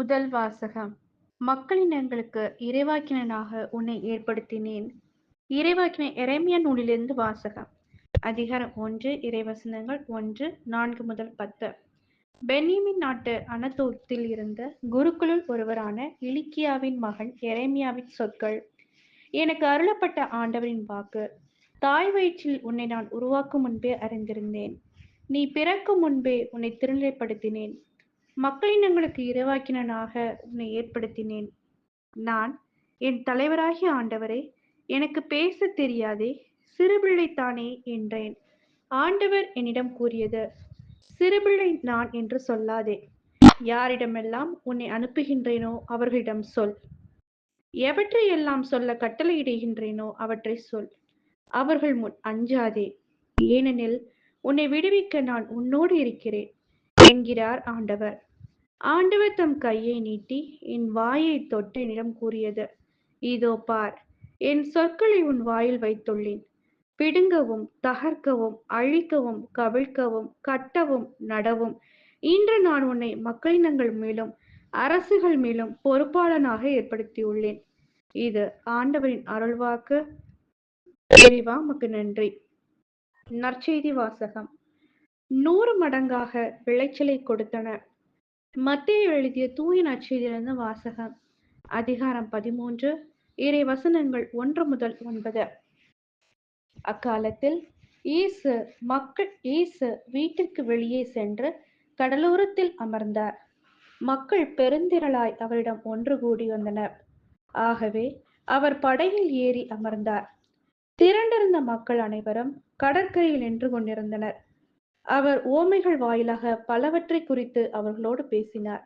முதல் வாசகம். மக்களினங்களுக்கு இறைவாக்கினனாக உன்னை ஏற்படுத்தினேன். இறைவாக்கின எரேமியா நூலிலிருந்து வாசகம். அதிகாரம் ஒன்று இறைவசனங்கள் ஒன்று நான்கு முதல் பத்து. பென்னிமின் நாட்டு அனதோத்தில் இருந்த குருக்களுள் ஒருவரான இலிக்கியாவின் மகன் எரேமியாவின் சொற்கள். எனக்கு அருளப்பட்ட ஆண்டவரின் வாக்கு. தாய் வயிற்றில் உன்னை நான் உருவாக்கும் முன்பே அறிந்திருந்தேன். நீ பிறக்கும் முன்பே உன்னை திருநிலைப்படுத்தினேன். மக்களினங்களுக்கு இரவாக்கினனாக உன்னை ஏற்படுத்தினேன். நான் என் தலைவராகிய ஆண்டவரே எனக்கு பேசத் தெரியாதே சிறுபிள்ளைத்தானே என்றேன். ஆண்டவர் என்னிடம் கூறியது சிறுபிள்ளை நான் என்று சொல்லாதே. யாரிடமெல்லாம் உன்னை அனுப்புகின்றேனோ அவர்களிடம் சொல். எவற்றையெல்லாம் சொல்ல கட்டளையிடுகின்றேனோ அவற்றை சொல். அவர்கள் முன் அஞ்சாதே. ஏனெனில் உன்னை விடுவிக்க நான் உன்னோடு இருக்கிறேன். என்கிறார் ஆண்டவர். ஆண்டவர் தம் கையை நீட்டி என் வாயை தொட்டு என்னிடம் கூறியது இதோ பார் என் சொற்களை உன் வாயில் வைத்துள்ளேன். பிடுங்கவும் தகர்க்கவும் அழிக்கவும் கவிழ்க்கவும் கட்டவும் நடவும். இன்று நான் உன்னை மக்களினங்கள் மேலும் அரசுகள் மேலும் பொறுப்பாளனாக ஏற்படுத்தியுள்ளேன். இது ஆண்டவரின் அருள்வாக்கு. தெளிவா உமக்கு நன்றி. நற்செய்தி வாசகம். நூறு மடங்காக விளைச்சலை கொடுத்தன. மத்திய எழுதிய தூய நச்சியிலிருந்து வாசகம். அதிகாரம் பதிமூன்று இறை வசனங்கள் ஒன்று முதல் ஒன்பது. அக்காலத்தில் இயேசு மக்கள் இயேசு வீட்டிற்கு வெளியே சென்று கடலோரத்தில் அமர்ந்தார். மக்கள் பெருந்திரளாய் அவரிடம் ஒன்று கூடி வந்தனர். ஆகவே அவர் படகில் ஏறி அமர்ந்தார். திரண்டிருந்த மக்கள் அனைவரும் கடற்கரையில் நின்று கொண்டிருந்தனர். அவர் ஓமைகள் வாயிலாக பலவற்றை குறித்து அவர்களோடு பேசினார்.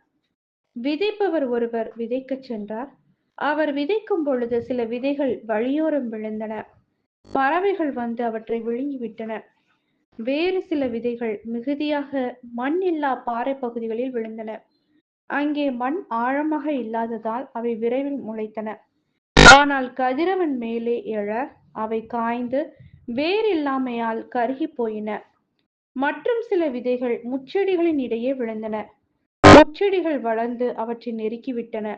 விதைப்பவர் ஒருவர் விதைக்கச் சென்றார். அவர் விதைக்கும் பொழுது சில விதைகள் வழியோரம் விழுந்தன. பறவைகள் வந்து அவற்றை விழுங்கிவிட்டன. வேறு சில விதைகள் மிகுதியாக மண் இல்லா பாறை பகுதிகளில் விழுந்தன. அங்கே மண் ஆழமாக இல்லாததால் அவை விரைவில் முளைத்தன. ஆனால் கதிரவன் மேலே எழ அவை காய்ந்து வேறில்லாமையால் கருகி போயின. மற்றும் சில விதைகள் முச்செடிகளின் இடையே விழுந்தன. முச்செடிகள் வளர்ந்து அவற்றை நெருக்கிவிட்டன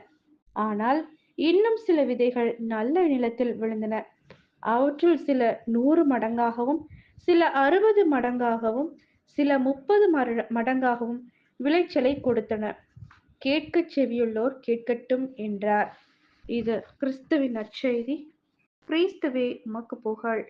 ஆனால் இன்னும் சில விதைகள் நல்ல நிலத்தில் விழுந்தன. அவற்றுள் சில நூறு மடங்காகவும் சில அறுபது மடங்காகவும் சில முப்பது மடங்காகவும் விளைச்சலை கொடுத்தன. கேட்கச் செவியுள்ளோர் கேட்கட்டும் என்றார். இது கிறிஸ்துவின் நற்செய்தி. கிறிஸ்துவே உமக்கு புகழ்.